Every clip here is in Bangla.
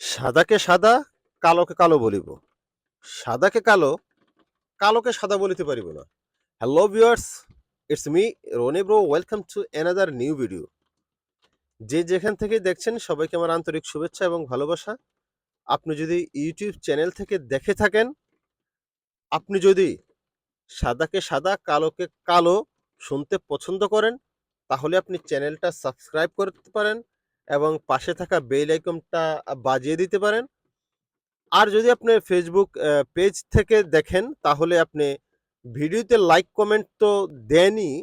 সাদাকে সাদা, কালোকে কালো বলিব। সাদাকে কালো, কালোকে সাদা বলিতে পারিব না। Hello viewers it's me Rony bro welcome to another new video যে যেখান থেকে দেখছেন, সবাইকে আমার আন্তরিক শুভেচ্ছা এবং ভালোবাসা। আপনি যদি ইউটিউব চ্যানেল থেকে দেখে থাকেন, আপনি যদি সাদাকে সাদা, কালোকে কালো শুনতে পছন্দ করেন, তাহলে আপনি চ্যানেলটা সাবস্ক্রাইব করতে পারেন। এবং পাশে থাকা বেল আইকনটা বাজিয়ে দিতে পারেন। আর যদি আপনি ফেসবুক পেজ থেকে দেখেন, তাহলে আপনি ভিডিওতে লাইক কমেন্ট তো দেনই।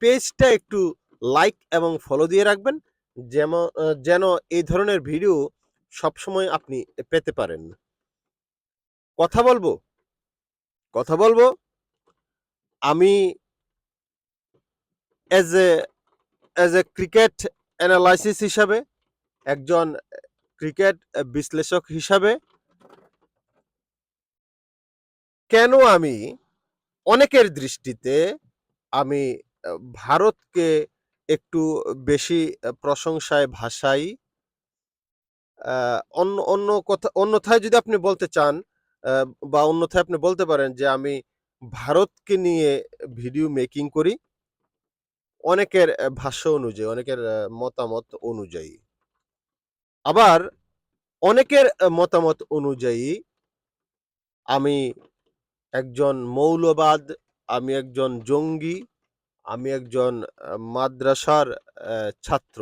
পেজটা একটু লাইক এবং ফলো দিয়ে রাখবেন যেমন যেন এই ধরনের ভিডিও সবসময় আপনি পেতে পারেন। কথা বলব? কথা বলব? আমি as a as a cricket analysis হিসাবে, একজন ক্রিকেট বিশ্লেষক হিসাবে, কেন আমি অনেকের দৃষ্টিতে আমি ভারতকে একটু বেশি প্রশংসায় ভাসাই? অন্য অন্য কথা, অন্যথায় যদি আপনি বলতে চান বা অন্যথায় আপনি বলতে পারেন যে আমি ভারতকে নিয়ে ভিডিও মেকিং করি অনেকের ভাষ্য অনুযায়ী, অনেকের মতামত অনুযায়ী। আবার অনেকের মতামত অনুযায়ী আমি একজন মৌলবাদ, আমি একজন জঙ্গি, আমি একজন মাদ্রাসার ছাত্র।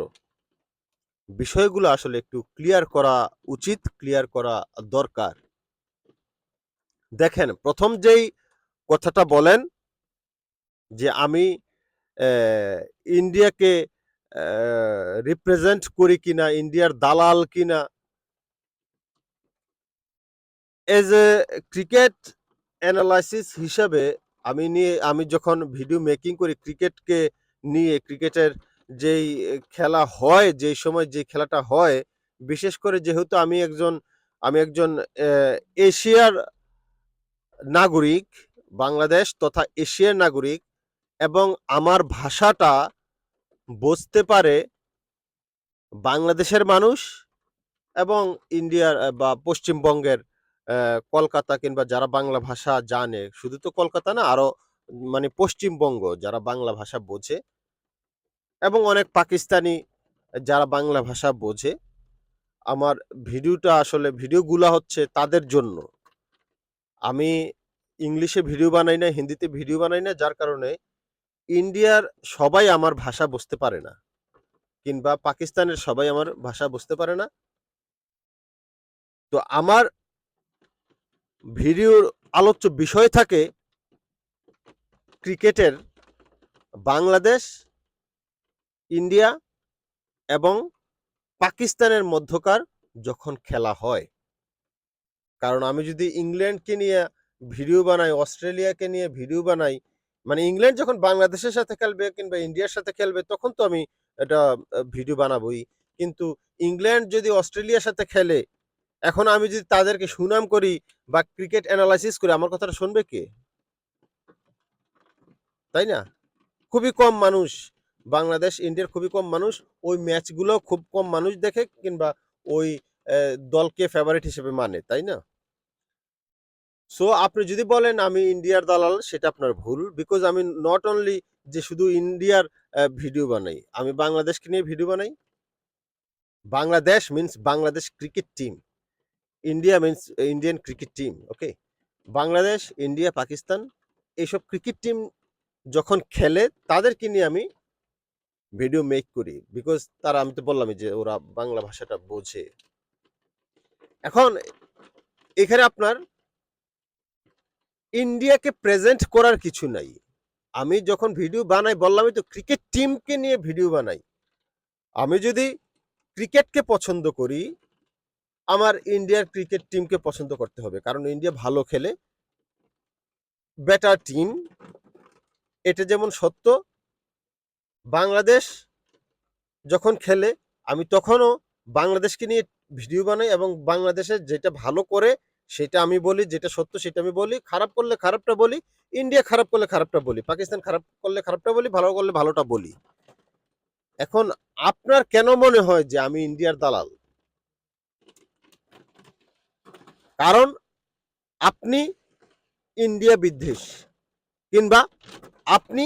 বিষয়গুলো আসলে একটু ক্লিয়ার করা উচিত ক্লিয়ার করা দরকার। দেখেন, প্রথম যেই কথাটা বলেন যে আমি ইন্ডিয়াকে রিপ্রেজেন্ট করি কিনা, ইন্ডিয়ার দালাল কিনা। এজ এ ক্রিকেট অ্যানালাইসিস হিসাবে আমি নিয়ে, আমি যখন ভিডিও মেকিং করি ক্রিকেটকে নিয়ে ক্রিকেটের যেই খেলা হয়, যেই সময় যে খেলাটা হয়, বিশেষ করে যেহেতু আমি একজন আমি একজন এশিয়ার নাগরিক, বাংলাদেশ তথা এশিয়ার নাগরিক এবং আমার ভাষাটা বুঝতে পারে বাংলাদেশের মানুষ এবং ইন্ডিয়ার বা পশ্চিমবঙ্গের কলকাতা কিংবা যারা বাংলা ভাষা জানে, শুধু তো কলকাতা না আরও মানে পশ্চিমবঙ্গ যারা বাংলা ভাষা বোঝে এবং অনেক পাকিস্তানি যারা বাংলা ভাষা বোঝে, আমার ভিডিওটা আসলে, ভিডিওগুলা হচ্ছে তাদের জন্য। আমি ইংলিশে ভিডিও বানাই না হিন্দিতে ভিডিও বানাই না যার কারণে ইন্ডিয়ার সবাই আমার ভাষা বুঝতে পারে না, কিংবা পাকিস্তানের সবাই আমার ভাষা বুঝতে পারে না। তো আমার ভিডিওর আলোচ্য বিষয় থাকে ক্রিকেটের বাংলাদেশ, ইন্ডিয়া এবং পাকিস্তানের মধ্যকার যখন খেলা হয়। কারণ আমি যদি ইংল্যান্ডকে নিয়ে ভিডিও বানাই, অস্ট্রেলিয়াকে নিয়ে ভিডিও বানাই মানে ইংল্যান্ড যখন বাংলাদেশের সাথে খেলবে কিংবা ইন্ডিয়ার সাথে খেলবে, তখন তো আমি এটা ভিডিও বানাবোই। কিন্তু ইংল্যান্ড যদি অস্ট্রেলিয়ার সাথে খেলে, এখন আমি যদি তাদেরকে সুনাম করি বা ক্রিকেট অ্যানালাইসিস করি, আমার কথাটা শুনবে কে? তাই না? খুবই কম মানুষ, বাংলাদেশ, ইন্ডিয়ার খুবই কম মানুষ, ওই ম্যাচগুলো খুব কম মানুষ দেখে কিংবা ওই দলকে ফেভারিট হিসেবে মানে তাই না? সো আপনি যদি বলেন আমি ইন্ডিয়ার দালাল, সেটা আপনার ভুল বিকজ আমি নট অনলি যে শুধু ইন্ডিয়ার ভিডিও বানাই, আমি বাংলাদেশকে নিয়ে ভিডিও বানাই। Bangladesh means Bangladesh cricket team India means Indian cricket team okay Bangladesh India Pakistan এইসব ক্রিকেট টিম যখন খেলে, তাদেরকে নিয়ে আমি ভিডিও মেক করি বিকজ তারা, আমি তো বললামই যে ওরা বাংলা ভাষাটা বোঝে। এখন, এখানে আপনার ইন্ডিয়াকে প্রেজেন্ট করার কিছু নাই। আমি যখন ভিডিও বানাই, বললামই তো ক্রিকেট টিমকে নিয়ে ভিডিও বানাই। আমি যদি ক্রিকেটকে পছন্দ করি, আমার ইন্ডিয়ার ক্রিকেট টিমকে পছন্দ করতে হবে। কারণ ইন্ডিয়া ভালো খেলে। বেটার টিম এটা যেমন সত্য। বাংলাদেশ যখন খেলে, আমি তখনও বাংলাদেশকে নিয়ে ভিডিও বানাই এবং বাংলাদেশের যেটা ভালো করে সেটা আমি বলি, যেটা সত্য সেটা আমি বলি, খারাপ করলে খারাপটা বলি ইন্ডিয়া খারাপ করলে খারাপটা বলি পাকিস্তান খারাপ করলে খারাপটা বলি, ভালো করলে ভালোটা বলি। এখন আপনার কেন মনে হয় যে আমি ইন্ডিয়ার দালাল? কারণ আপনি ইন্ডিয়া বিদ্বেষ, কিংবা আপনি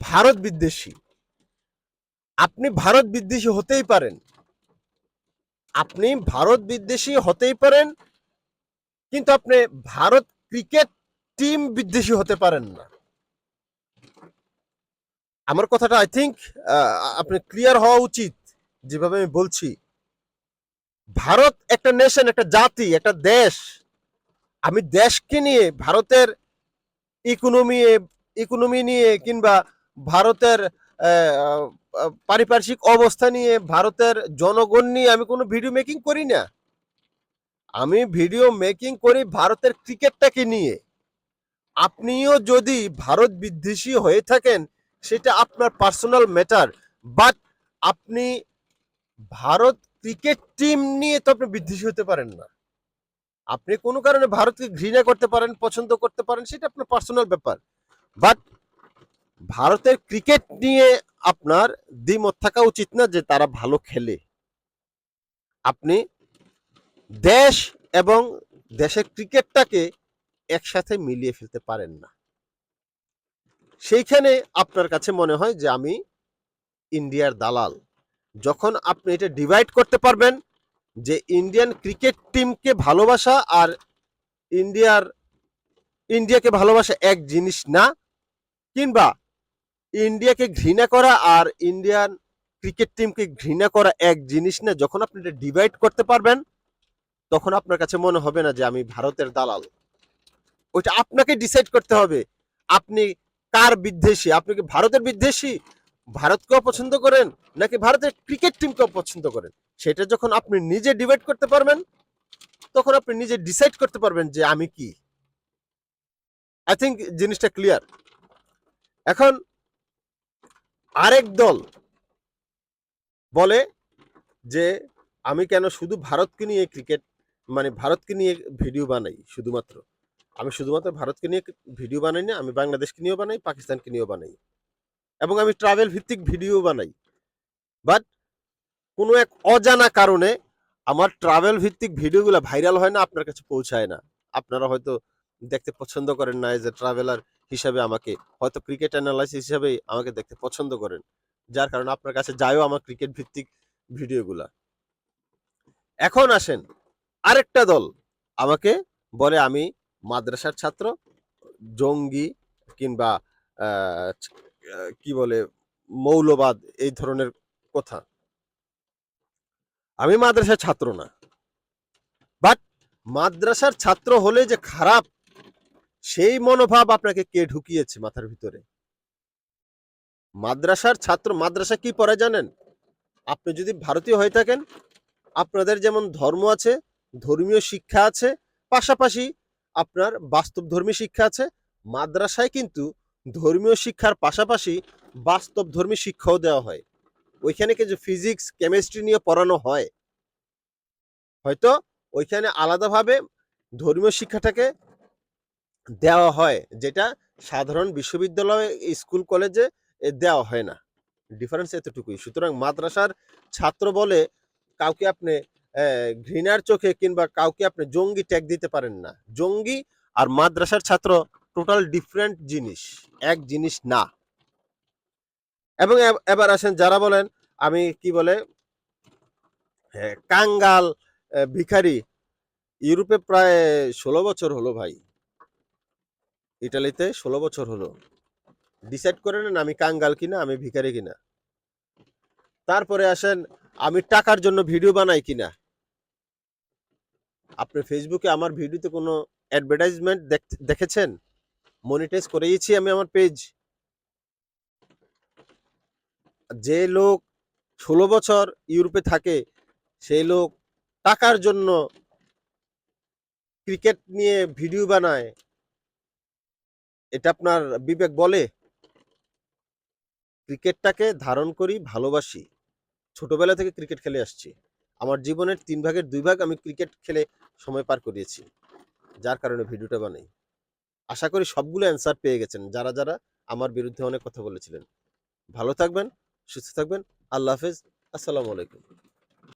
ভারত বিদ্বেষী। আপনি ভারত বিদ্বেষী হতেই পারেন। আপনি ভারত বিদ্বেষী হতেই পারেন কিন্তু আপনি ভারত ক্রিকেট টিম বিদ্বেষী হতে পারেন না। আমার কথাটা আই থিঙ্ক আপনি ক্লিয়ার হওয়া উচিত। যেভাবে আমি বলছি, ভারত একটা নেশন একটা জাতি, একটা দেশ। আমি দেশকে নিয়ে, ভারতের ইকোনমি ইকোনমি নিয়ে কিংবা ভারতের পারিপার্শ্বিক অবস্থা নিয়ে, ভারতের জনগণ নিয়ে আমি কোনো ভিডিও মেকিং করি না। আমি ভিডিও মেকিং করি ভারতের ক্রিকেটটাকে নিয়ে। আপনিও যদি ভারত বিদ্বেষী হয়ে থাকেন, সেটা আপনার পার্সোনাল ম্যাটার বাট আপনি ভারত ক্রিকেট টিম নিয়ে তো আপনি বিদ্বেষী হতে পারেন না। আপনি কোনো কারণে ভারতকে ঘৃণা করতে পারেন, পছন্দ করতে পারেন, সেটা আপনার পার্সোনাল ব্যাপার। বাট ভারতের ক্রিকেট নিয়ে আপনার দ্বিমত থাকা উচিত না যে তারা ভালো খেলে। আপনি দেশ এবং দেশের ক্রিকেটটাকে একসাথে মিলিয়ে ফেলতে পারেন না। সেইখানে আপনার কাছে মনে হয় যে আমি ইন্ডিয়ার দালাল। যখন আপনি এটা ডিভাইড করতে পারবেন যে ইন্ডিয়ান ক্রিকেট টিমকে ভালোবাসা আর ইন্ডিয়ার, ইন্ডিয়াকে ভালোবাসা এক জিনিস না, কিংবা ইন্ডিয়াকে ঘৃণা করা আর ইন্ডিয়ান ক্রিকেট টিমকে ঘৃণা করা এক জিনিস না, যখন আপনি এটা ডিভাইড করতে পারবেন তখন আপনার কাছে মনে হবে না যে আমি ভারতের দালাল। ওইটা আপনাকে ডিসাইড করতে হবে। আপনি কার বিদ্বেষী? আপনি কি ভারতের বিদ্বেষী? ভারতকেও পছন্দ করেন নাকি ভারতের ক্রিকেট টিমকেও পছন্দ করেন? সেটা যখন আপনি নিজে ডিভাইড করতে পারবেন, তখন আপনি নিজে ডিসাইড করতে পারবেন যে আমি কি। আই থিঙ্ক জিনিসটা ক্লিয়ার এখন আরেক দল বলে যে, আমি কেন শুধু ভারতকে নিয়ে ক্রিকেট মানে ভারতকে নিয়ে ভিডিও বানাই শুধুমাত্র। আমি শুধুমাত্র ভারতকে নিয়ে ভিডিও বানাই না, আমি বাংলাদেশকে নিয়েও বানাই, পাকিস্তানকে নিয়েও বানাই। এবং আমি ট্রাভেল ভিত্তিক ভিডিও বানাই। বাট কোনো এক অজানা কারণে আমার ট্রাভেল ভিত্তিক ভিডিওগুলো ভাইরাল হয় না, আপনার কাছে পৌঁছায় না। আপনারা হয়তো দেখতে পছন্দ করেন না এজ এ ট্রাভেলার হিসাবে আমাকে। হয়তো ক্রিকেট অ্যানালাইসিস হিসাবে আমাকে দেখতে পছন্দ করেন। যার কারণে আপনার কাছে যায়ও আমার ক্রিকেট ভিত্তিক ভিডিওগুলা। এখন আসেন। আরেকটা দল আমাকে বলে আমি মাদ্রাসার ছাত্র, জঙ্গি কিংবা কি বলে, মৌলবাদ এই ধরনের কথা। আমি মাদ্রাসার ছাত্র না। বাট মাদ্রাসার ছাত্র হলে যে খারাপ, সেই মনোভাব আপনাকে কে ঢুকিয়েছে মাথার ভিতরে? মাদ্রাসার ছাত্র, মাদ্রাসা কি পড়ে জানেন? আপনি যদি ভারতীয় হয়ে থাকেন, আপনাদের যেমন ধর্ম আছে ধর্মীয় শিক্ষা আছে, পাশাপাশি আপনার বাস্তবধর্মী শিক্ষা আছে। মাদ্রাসায় কিন্তু ধর্মীয় শিক্ষার পাশাপাশি বাস্তবধর্মী শিক্ষাও দেওয়া হয়। ওইখানে কিছু ফিজিক্স কেমিস্ট্রি নিয়ে পড়ানো হয়। হয়তো ওইখানে আলাদাভাবে ধর্মীয় শিক্ষাটাকে দেওয়া হয়, যেটা সাধারণ বিশ্ববিদ্যালয়, স্কুল, কলেজে দেওয়া হয় না। ডিফারেন্স এতটুকুই। সুতরাং মাদ্রাসার ছাত্র বলে কাউকে আপনি ঘৃণার চোখে কিংবা কাউকে আপনি জঙ্গি ট্যাগ দিতে পারেন না। জঙ্গি আর মাদ্রাসার ছাত্র টোটাল ডিফারেন্ট জিনিস, এক জিনিস না। এবং এবার আসেন যারা বলেন, আমি কি বলে কাঙ্গাল ভিখারি, ইউরোপে প্রায় ষোলো বছর হলো ভাই। ইটালিতে ষোলো বছর হলো। ডিসাইড করে নেন আমি কাঙ্গাল কিনা, আমি ভিখারি কিনা। তারপরে আসেন, আমি টাকার জন্য ভিডিও বানাই কিনা। আপনি ফেসবুকে আমার ভিডিওতে কোনো অ্যাডভার্টাইজমেন্ট দেখেছেন? মনিটাইজ করেইছি আমি আমার পেজ যে লোক ষোলো বছর ইউরোপে থাকে, সেই লোক টাকার জন্য ক্রিকেট নিয়ে ভিডিও বানায়। এটা আপনার বিবেক বলে। ক্রিকেটটাকে ধারণ করি, ভালোবাসি। ছোটবেলা থেকে ক্রিকেট খেলে আসছি। আমার জীবনের তিন ভাগের দুই ভাগ আমি ক্রিকেট খেলে সময় পার করিয়েছি। যার কারণে ভিডিওটা বানাই। আশা করি সবগুলো অ্যান্সার পেয়ে গেছেন, যারা যারা আমার বিরুদ্ধে অনেক কথা বলেছিলেন। ভালো থাকবেন, সুস্থ থাকবেন, আল্লাহ হাফেজ, আসসালামু আলাইকুম।